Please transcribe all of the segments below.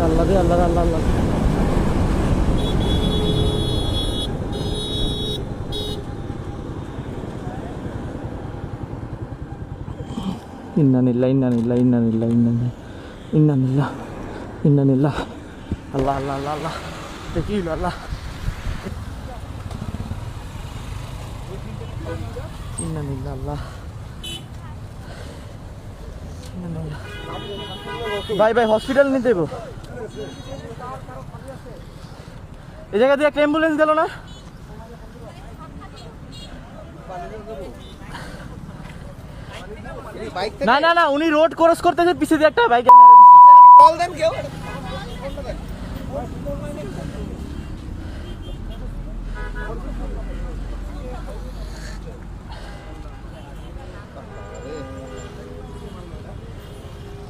আল্লাহ রে আল্লাহ আল্লাহ আল্লাহ ইন্না নিল্লাহ ইন্না নিল্লাহ ইন্না নিল্লাহ ইন্না নিল্লাহ ইন্না নিল্লাহ ইন্না নিল্লাহ আল্লাহ আল্লাহ আল্লাহ আল্লাহ। দেখি আল্লাহ? ইন্না নিল্লাহ আল্লাহ। ভাই ভাই হসপিটাল নিতে দেবো এই জায়গা দিয়ে একটা অ্যাম্বুলেন্স গেল না? না না না উনি রোড ক্রস করতেছে পিছিয়ে দিয়ে একটা বাইক কল দেন কেউ?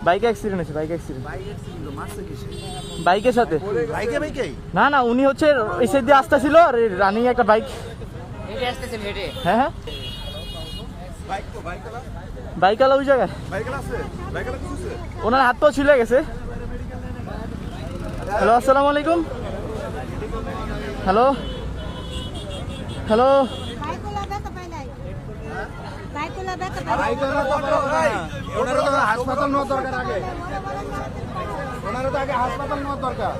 বাইকে অ্যাক্সিডেন্ট হয়েছে বাইক অ্যাক্সিডেন্ট বাইকের সাথে? বাইকে বাইকে না না উনি হচ্ছে সাইড দিয়ে আসতেছিল আর রানিং একটা বাইক হেঁটে আসতেছেন হেঁটে। হ্যাঁ হ্যাঁ। বাইক তো বাইক বাইক আলা ওই জায়গায়। বাইক আছে? বাইক আছে? কিছু ওনার হাত তো ছিলে গেছে। হ্যালো আসসালামু আলাইকুম। হ্যালো হ্যালো বাইকওয়ালা দেখা পাই নাই বাইকওয়ালা দেখা বাইক ওনারও তো হাসপাতাল নেওয়া দরকার আগে ওনারও তো আগে হাসপাতাল নেওয়া দরকার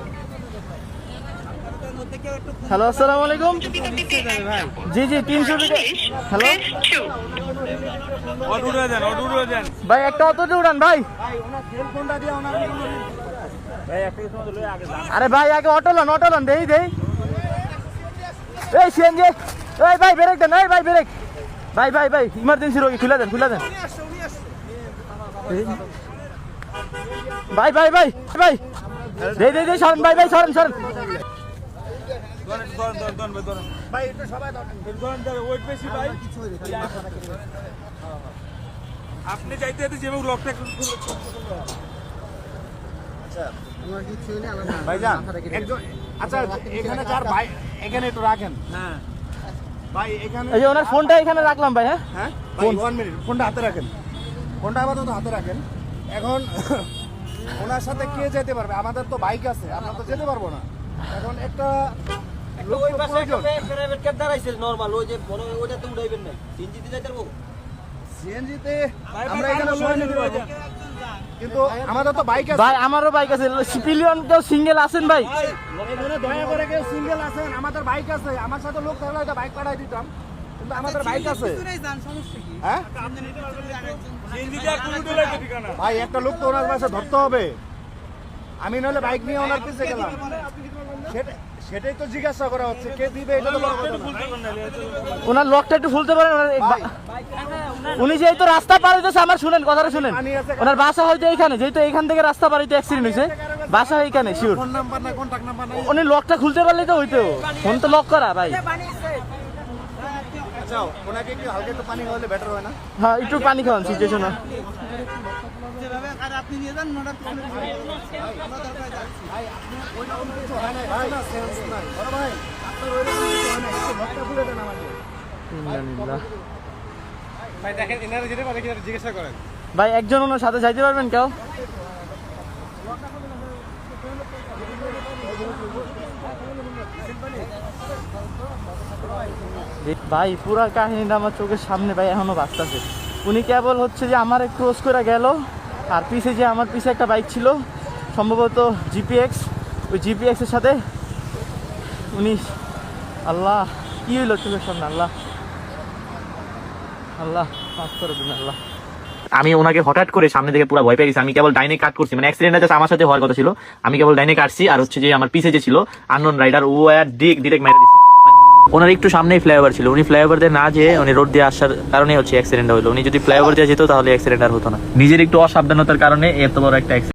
হ্যালো। আসসালামু আলাইকুম জি জি তিনশো টাকা হ্যালো ভাই একটা অটোতে উড়ান ভাই। আরে ভাই আগে অটো লন অটো লন দেই দেই। এই সিএনজি এই ভাই ব্রেক দেন এই ভাই ব্রেক। ভাই ভাই ভাই ইমার্জেন্সি রোগী খুলে দেন খুলে দেন। ভাই ভাই ভাই ভাই দেই দেই দেই সরেন ভাই ভাই সরেন সরেন। ভাই একটু সবাই আপনি চাইতে চাইতে যেভাবে লকটা ভাইজান একজন আচ্ছা এখানে যার ভাই এখানে একটু রাখেন। হ্যাঁ। ভাই এখানে এই যে ওনার ফোনটা এখানে রাখলাম ভাই হ্যাঁ? হ্যাঁ? ভাই ওয়ান মিনিট ফোনটা হাতে রাখেন। ফোনটা আপাতত হাতে রাখেন। এখন ওনার সাথে কে যেতে পারবে? আমাদের তো বাইক আছে আমরা তো যেতে পারব না। এখন একটা লোক তো প্রয়োজন। CNG তে আমরা এখানে সময় নিতে পারব। কিন্তু আমাদের তো বাইক আছে। ভাই আমারও বাইক আছে। সিপিলিয়ন কেউ সিঙ্গেল আছেন ভাই? দয়া করে কেউ সিঙ্গেল আছেন আমাদের বাইক আছে। আমার সাথে লোক থাকলে হয়তো বাইক পাঠাই দিতাম কিন্তু আমাদের বাইক আছে। হ্যাঁ? একটা ঠিকানা? ভাই একটা লোক তো ওনার কাছে ধরতে হবে। আমি নইলে বাইক নিয়ে ওনার পিছে গেলাম। সেটা- সেটাই তো জিজ্ঞাসা করা হচ্ছে। কে দিবে এটা তো। ওনার লকটা একটু খুলতে পারেন উনি যেহেতু রাস্তা পার হইতেছে আমার শুনেন কথাটা শুনেন। ওনার বাসা হয়তো এইখানে যেহেতু এইখান থেকে রাস্তা পার হইতে অ্যাক্সিডেন্ট হয়েছে বাসা এইখানে শিওর উনি লকটা খুলতে পারলেই তো হইতো। ফোন তো লক করা ভাই। আচ্ছা ওনাকে একটু হালকা একটু পানি হলে বেটার হয় না হ্যাঁ একটু পানি খাওয়ান সিচুয়েশন ভাই না সেন্স নাই। বড় ভাই আপনার ওই রকম কিছু হয় না একটু লকটা খুলে দেন আমাকে। ভাই দেখেন এনারা যেতে পারে কিনা জিজ্ঞাসা করেন। ভাই একজন ওনার সাথে যাইতে পারবেন কেউ? ভাই পুরা কাহিনীটা আমার চোখের সামনে ভাই এখনও বাঁচতেছে উনি কেবল হচ্ছে যে আমার ক্রস করে গেল আর পিছে যে আমার পিছে একটা বাইক ছিল, সম্ভবত জিপিএক্স ওই জিপিএক্সের সাথে উনি, আল্লাহ, কি হইল চোখের সামনে, আল্লাহ? আল্লাহ করে দিন, আল্লাহ। আমি ওনাকে হঠাৎ করে সামনে থেকে পুরো ভয় পেয়ে গেছি। আমি কেবল ডাইনে কাট করছি। মানে অ্যাক্সিডেন্টটা জাস্ট আমার সাথে হওয়ার কথা ছিল। আমি কেবল ডাইনে কাটছি আর হচ্ছে যে আমার পিছে যে ছিল আননোন রাইডার ও আর ডিক ডিরেক্ট মেরে দিছে। ওনার একটু সামনেই ফ্লাইওভার ছিল। উনি ফ্লাইওভার দিয়ে না যেয়ে উনি রোড দিয়ে আসার কারণে হচ্ছে অ্যাক্সিডেন্ট হলো উনি যদি ফ্লাইওভার দিয়ে যেত তাহলে অ্যাক্সিডেন্ট আর হতো না। নিজের একটু অসাবধানতার কারণে এত বড় একটা